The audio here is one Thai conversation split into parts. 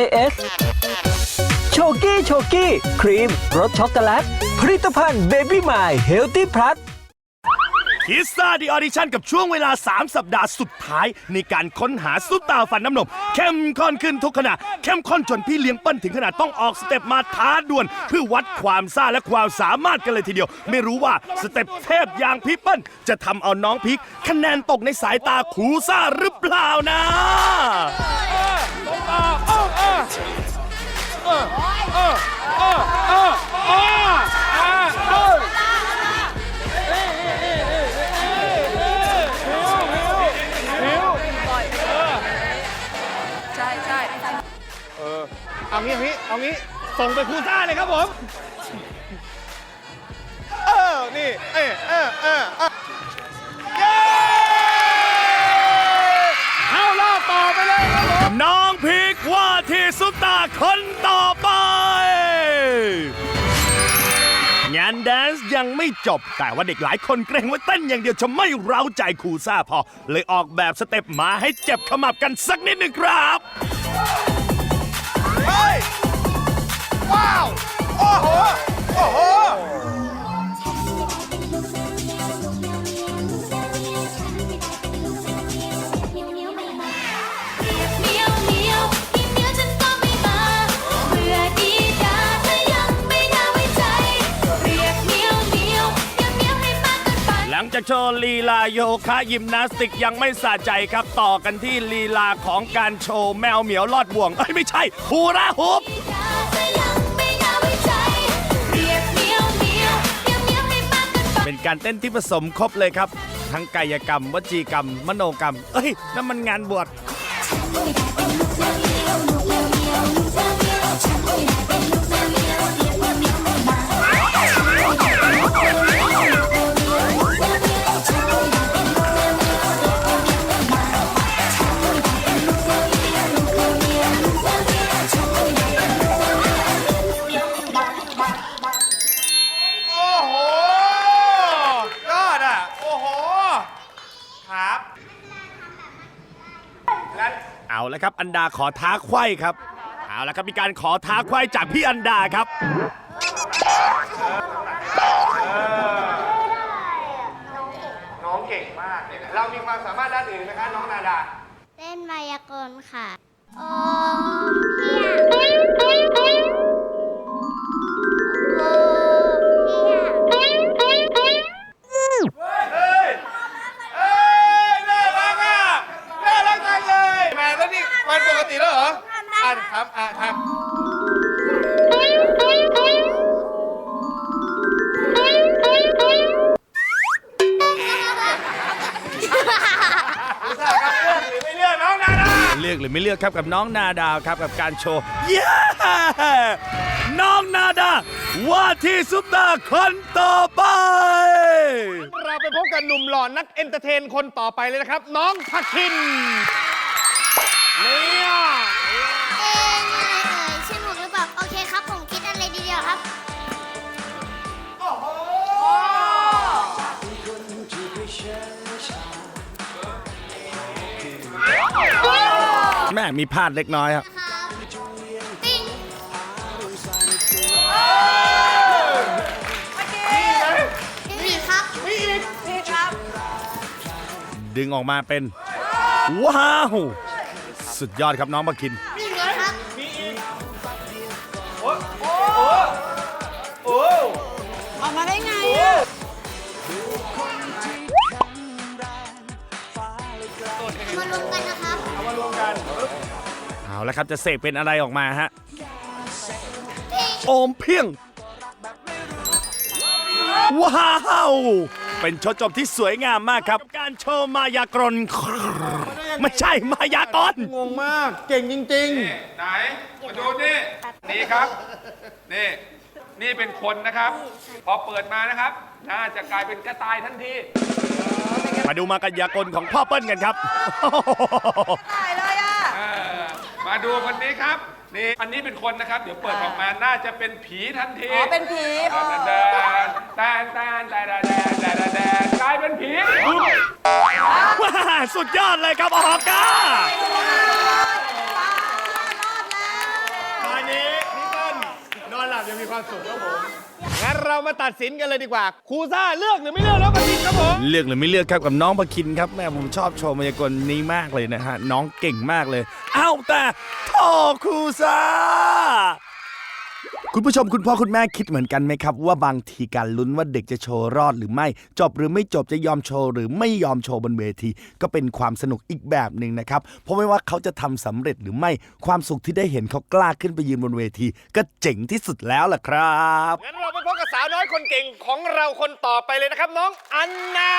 AS โชกี้โชกี้ครีมรสช็อกโกแลตผลิตภัณฑ์เบบี้มายเฮลตี้พลัสคิสซ่าดีออดิชั่นกับช่วงเวลา 3 สัปดาห์สุดท้าย ในการค้นหาซุปตาฟันน้ำนม เข้มข้นขึ้นทุกขณะ เข้มข้นจนพี่เลี้ยงเปิ้ลถึงขนาดต้องออกสเต็ปมาท้าดวลเพื่อวัดความซ่าและความสามารถกันเลยทีเดียว ไม่รู้ว่าสเต็ปเทพอย่างพี่เปิ้ลจะทำเอาน้องพีคคะแนนตกในสายตาครูซ่าหรือเปล่านะ ใช่ใช่เอางี้เอางี้เอางี้ส่งไปคูซ่าเลยครับผม เออ นี่ เออเออเออเออเย้เข้ารอบต่อไปเลยครับผม น้อง ซุปตาคนต่อไป งานแดนซ์ยังไม่จบ แต่ว่าเด็กหลายคนเกรงว่าเต้นอย่างเดียวจะไม่เร้าใจครูซ่าพอ เลยออกแบบสเต็ปมาให้เจ็บขมับกันสักนิดหนึ่งครับเฮ้ยว้าว โอ้โห โอ้โหเห จากโชว์ลีลาโยคะยิมนาสติกยังไม่สะใจครับต่อกันที่ลีลาของการโชว์แมวเหมียวลอดบ่วงเอ้ยไม่ใช่ฮูราฮุปเธอยังไม่น่าไว้รียกหนียวเป็นการเต้นที่ผสมครบเลยครับ ทั้งกายกรรม วจีกรรม มโนกรรม เอ้ยนั่นมันงานบวช เอาละครับ อันดาขอท้าไขว้ครับ เอาละครับมีการขอท้าไขว้จากพี่อันดาครับ น้องเก่งมากเรามีความสามารถด้านอื่นไหมคะน้องนาดา เต้นมายากลค่ะ โอมเพียงโอมเพียง ครับกับน้องนาดาวครับกับการโชว์เย้น้องนาดา ว่าที่ซุปตาคนต่อไป เราไปพบกับหนุ่มหล่อนักเอนเตอร์เทนคนต่อไปเลยนะครับ น้องพักคินเนี่ย แม่มีพลาดเล็กน้อยครับครับปิ้งนี่ครับพี่ครับดึงออกมาเป็น ว้าว สุดยอดครับน้องมาคิน รับเอามารวมกันเอาละครับจะเสกเป็นอะไรออกมาฮะโอมเพียง ว้าว เป็นโชว์จบที่สวยงามมากครับ การโชว์มายากลไม่ใช่มายากลงงมาก เก่งจริง ไหนมาดูนี่นี่ครับ นี่ นี่เป็นคนนะครับ พอเปิดมานะครับน่าจะกลายเป็นกระต่ายทันที มาดูมากายากลของพ่อเปิ้ลกันครับ ตายเลยอะ เออมาดูคนนี้ครับ นี่อันนี้เป็นคนนะครับ เดี๋ยวเปิดออกมาน่าจะเป็นผีทันทีอ๋อเป็นผีอ๋อ แดนแดนแดนแดนแดนแดนแดนแดนแดนกลายเป็นผี ว้าสุดยอดเลยครับออกก้ารอดแล้ว สุขครับผม งั้น เรามาตัดสินกันเลยดีกว่าครูซ่าเลือกหรือไม่เลือกแล้วกันดีครับผมเลือกหรือไม่เลือกครับกับน้องพคินครับแม่ผมชอบโชว์มายากลนี้มากเลยนะฮะน้องเก่งมากเลย เอ้าแต่โทครูซา คุณผู้ชมคุณพ่อคุณแม่คิดเหมือนกันไหมครับ ว่าบางทีการลุ้นว่าเด็กจะโชว์รอดหรือไม่ จบหรือไม่จบจะยอมโชว์หรือไม่ยอมโชว์บนเวที ก็เป็นความสนุกอีกแบบหนึ่งนะครับ เพราะไม่ว่าเขาจะทำสำเร็จหรือไม่ความสุขที่ได้เห็นเขากล้าขึ้นไปยืนบนเวที ก็เจ๋งที่สุดแล้วล่ะครับงั้นเราไปพบกับสาวน้อยคนเก่งของเราคนต่อไปเลยนะครับ น้องอันนา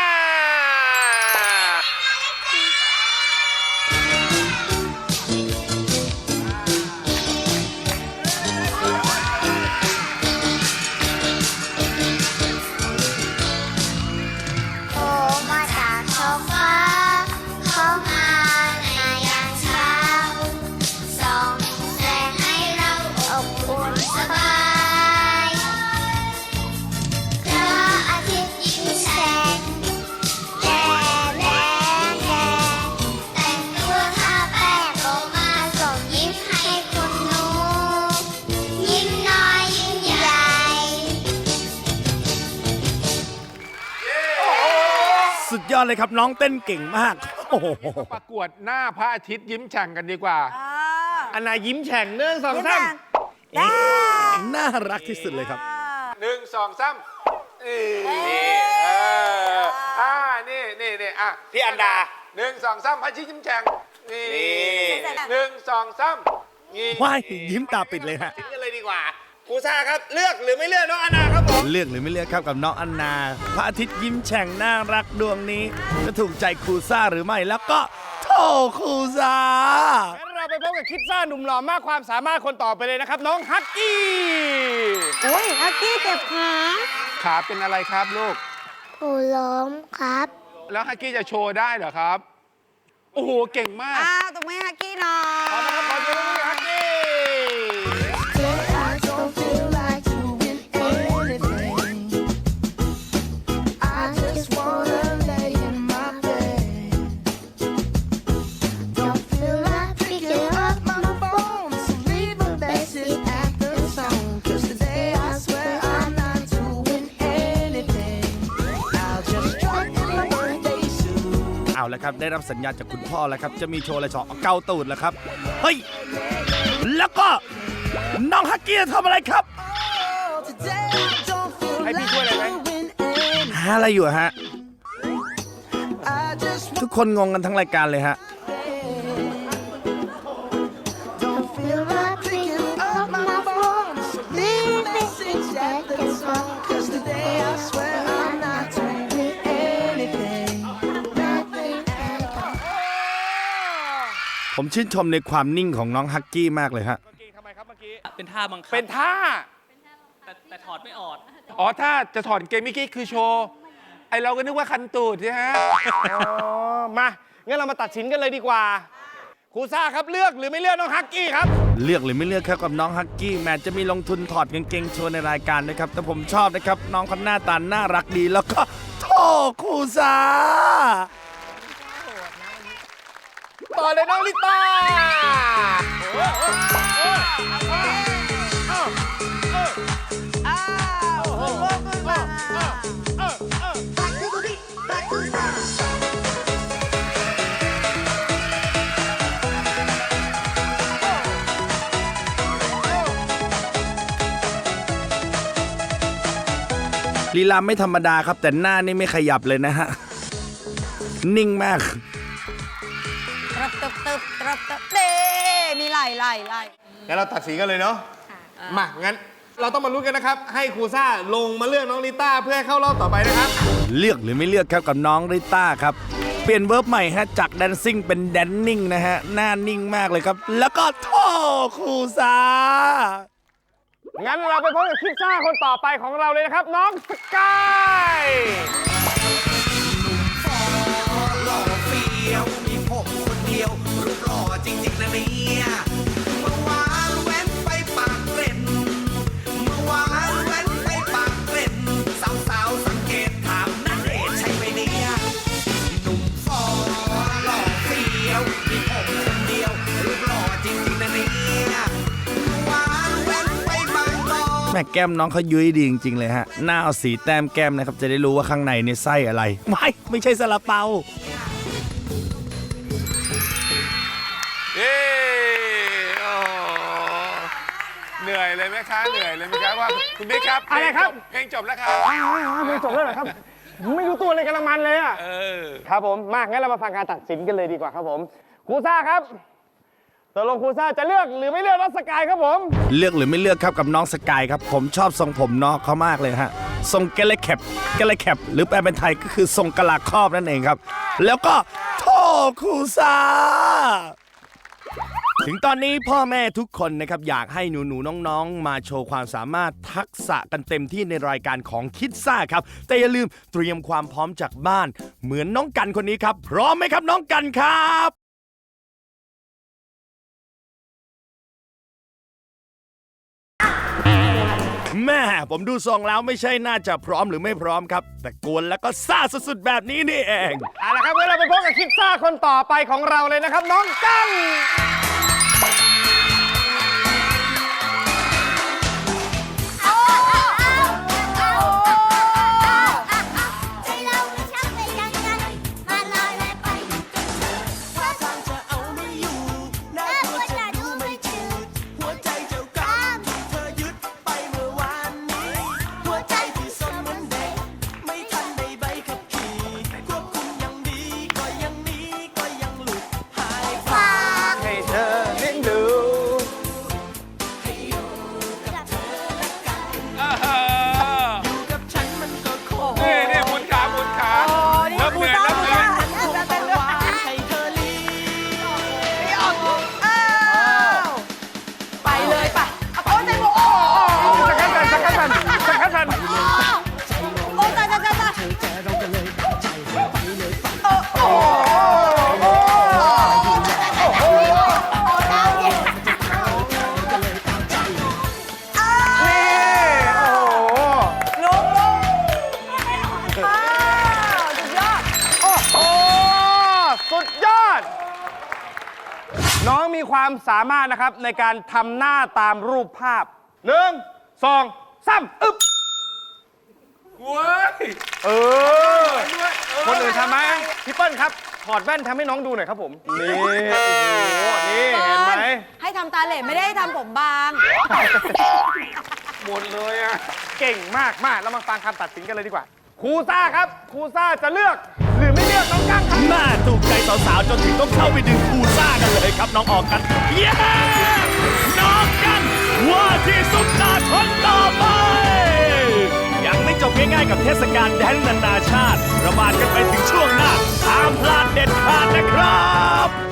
อดเลยครับน้องเต้นเก่งมากโอ้โหประกวดหน้าพระอาทิตย์ยิ้มแฉ่งกันดีกว่าอ่าอันนายิ้มแฉ่งเนื่องสองยิ้มสามแฉ่งได้น่ารักที่สุดเลยครับ หนึ่งสองสามนี่เอออ่านี่นี่นี่อะพี่อันดาหนึ่งสองสามพระอาทิตย์ยิ้มแฉ่งนี่นี่ หนึ่งสองสามนี่ว้ายยิ้มตาปิดเลยฮะตัดสินกันเลยดีกว่า ครูซ่าครับ เลือกหรือไม่เลือกน้องอันนาครับผม เลือกหรือไม่เลือกครับกับน้องอันนา พระอาทิตย์ยิ้มแฉ่งน่ารักดวงนี้ จะถูกใจครูซ่าหรือไม่แล้วก็โทครูซ่า งั้นเราไปพบกับคิดซ่าหนุ่มหล่อมากความสามารถคนต่อไปเลยนะครับ น้องฮักกี้อุ้ยอากี้เจ็บขาขาเป็นอะไรครับลูก หูล้มครับแล้วฮักกี้จะโชว์ได้เหรอครับ โอ้โห เก่งมาก อ้าวตรงนี้อากี้หน่อข แล้วครับ ได้รับสัญญาณจากคุณพ่อแล้วครับ จะมีโชว์อะไรชอเกาตูดแล้วครับ เฮ้ย แล้วก็น้องฮักเกียร์ทำอะไรครับ ให้พี่ช่วยอะไรไหมหาอะไรอยู่ฮะ ทุกคนงงกันทั้งรายการเลยฮะ ชื่นชมในความนิ่งของน้องฮักกี้มากเลยฮะทำไมครับเมื่อกี้ เป็นท่าบังคับเป็นท่า แต่แต่ถอดไม่ออกอ๋อ ถ้าจะถอดเกมเมื่อกี้คือโชว์ ไอเราก็นึกว่าคันตูดใช่ฮะ อ๋อ มางั้นเรามาตัดสินกันเลยดีกว่าครูซ่าครับเลือกหรือไม่เลือกน้องฮักกี้ครับ เลือกหรือไม่เลือกครับกับน้องฮักกี้แม้จะมีลงทุนถอดกางเกงโชว์ในรายการนะครับ แต่ผมชอบนะครับ น้องเขาหน้าตาน่ารักดีแล้วก็โทครูซา ต่อเลยน้องลิต้าลีลาไม่ธรรมดาครับ แต่หน้านี่ไม่ขยับเลยนะฮะ นิ่งมาก ตรับตึบตึบตรับตึบเด้มีไหล่ไหล่ไหล่งั้นเราตัดสินกันเลยเนาะมางั้นเราต้องมาลุ้นกันนะครับ ให้ครูซ่าลงมาเลือกน้องลิต้าเพื่อให้เข้ารอบต่อไปนะครับ เลือกหรือไม่เลือกครับกับน้องริต้าครับ เปลี่ยนเวิร์บใหม่ฮะจากแดนซิ่งเป็นแดนนิ่งนะฮะหน้านิ่งมากเลยครับ แล้วก็โทครูซ่างั้นเราไปพบกับคิดซ่าคนต่อไปของเราเลยนะครับ น้องสกาย แว้นไปบางบอนแม่แก้มน้องเขายุ้ยดีจริงๆเลยฮะหน้าเอาสีแต้มแก้มนะครับ จะได้รู้ว่าข้างในเนี่ยไส้อะไร ไม่ไม่ใช่ซาลาเปา เย้โอ้เหนื่อยเลยไหมคะ เหนื่อยเลยไหมครับว่าคุณบิ๊กครับอะไรครับ เพลงจบแล้วครับไม่จบแล้วเหรอครับ ไม่รู้ตัวเลยกำลังมันเลยอะ เออ ครับผม มางั้นเรามาฟังการตัดสินกันเลยดีกว่าครับผมครูซ่าครับ ตกลงครูซ่าจะเลือกหรือไม่เลือกรัสกายครับผม เลือกหรือไม่เลือกครับกับน้องสกายครับ ผมชอบทรงผมน้องเขามากเลยฮะทรงเกลแคปเกลแคปหรือแปลเป็นไทยก็คือทรงกะลาครอบนั่นเองครับ แล้วก็โทครูซาถึงตอนนี้พ่อแม่ทุกคนนะครับอยากให้หนูๆน้องๆ มาโชว์ความสามารถทักษะกันเต็มที่ในรายการของคิดซ่าครับ แต่อย่าลืมเตรียมความพร้อมจากบ้าน เหมือนน้องกันคนนี้ครับ พร้อมไหมครับน้องกันครับ แม่ผมดูทรงแล้วไม่ใช่น่าจะพร้อมหรือไม่พร้อมครับ แต่กวนแล้วก็ซ่าสุดๆแบบนี้นี่เอง เอาละครับเมื่อเราไปพบกับคิดซ่าคนต่อไปของเราเลยนะครับ น้องกั้ง สามารถนะครับในการทำหน้าตามรูปภาพหนึ่งสองสามอึ๊บเว้ยเออ คนอื่นทำไหมพี่เปิ้ลครับถอดแว่นทำให้น้องดูหน่อยครับผม นี่โอ้โหนี่เห็นไหมให้ทำตาเหล่ไม่ได้ให้ทำผมบาง หมดเลยอะ เก่งมากมากแล้วมาฟังคำตัดสินกันเลยดีกว่าครูซ่าครับครูซ่าจะเลือก หรือไม่เลือกน้องกั้งครับน่า ถูกใจสาวๆจนถึงต้องเข้าไปดึงคูซ่ากันเลยครับน้องออกกันเย้น้องกันว่าที่สุดตาคนต่อไป ยังไม่จบง่ายๆกับเทศกาลแดนนานาชาติ ระบาดกันไปถึงช่วงหน้าห้ามพลาดเด็ดขาดนะครับ